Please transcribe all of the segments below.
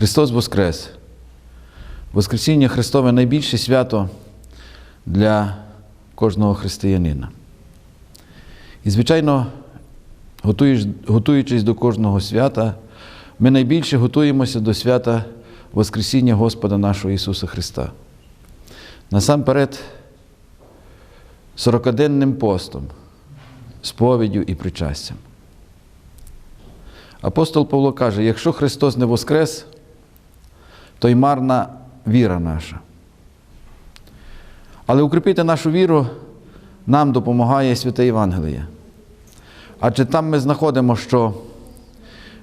Христос Воскрес! Воскресіння Христове найбільше свято для кожного християнина. І, звичайно, готуючись до кожного свята, ми найбільше готуємося до свята Воскресіння Господа нашого Ісуса Христа. Насамперед, сорокаденним постом, сповіддю і причастям. Апостол Павло каже: якщо Христос не воскрес, то й марна віра наша. Але укріпити нашу віру нам допомагає святе Євангеліє. Адже там ми знаходимо, що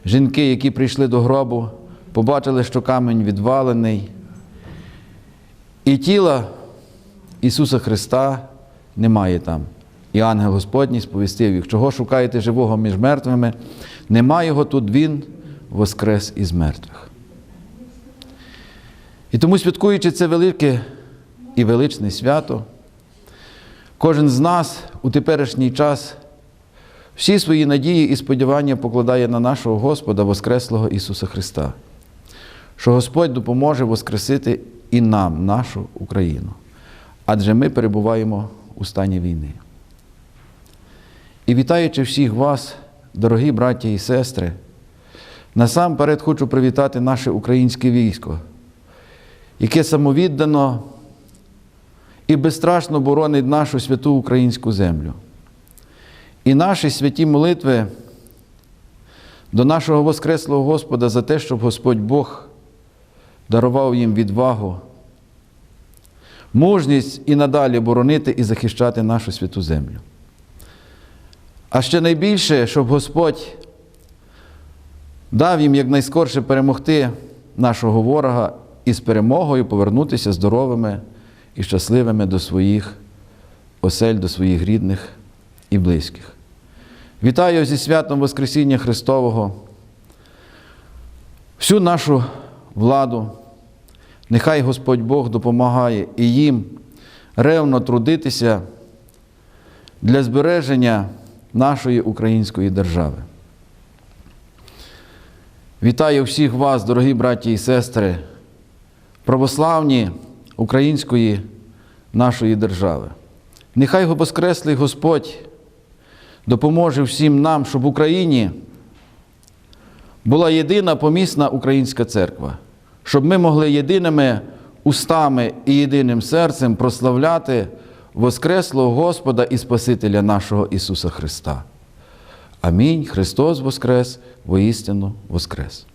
жінки, які прийшли до гробу, побачили, що камінь відвалений, і тіла Ісуса Христа немає там. І ангел Господній сповістив їх, чого шукаєте живого між мертвими, нема його тут, Він воскрес із мертвих. І тому, святкуючи це велике і величне свято, кожен з нас у теперішній час всі свої надії і сподівання покладає на нашого Господа Воскреслого Ісуса Христа, що Господь допоможе воскресити і нам, нашу Україну, адже ми перебуваємо у стані війни. І вітаючи всіх вас, дорогі браті і сестри, насамперед хочу привітати наше українське військо, яке самовіддано і безстрашно боронить нашу святу українську землю. І наші святі молитви до нашого Воскреслого Господа за те, щоб Господь Бог дарував їм відвагу, мужність і надалі боронити і захищати нашу святу землю. А ще найбільше, щоб Господь дав їм якнайскорше перемогти нашого ворога і з перемогою повернутися здоровими і щасливими до своїх осель, до своїх рідних і близьких. Вітаю зі святом Воскресіння Христового, всю нашу владу. Нехай Господь Бог допомагає і їм ревно трудитися для збереження нашої української держави. Вітаю всіх вас, дорогі браті і сестри, православні української нашої держави. Нехай Воскреслий Господь допоможе всім нам, щоб в Україні була єдина помісна українська церква, щоб ми могли єдиними устами і єдиним серцем прославляти Воскреслого Господа і Спасителя нашого Ісуса Христа. Амінь. Христос Воскрес, воістину Воскрес.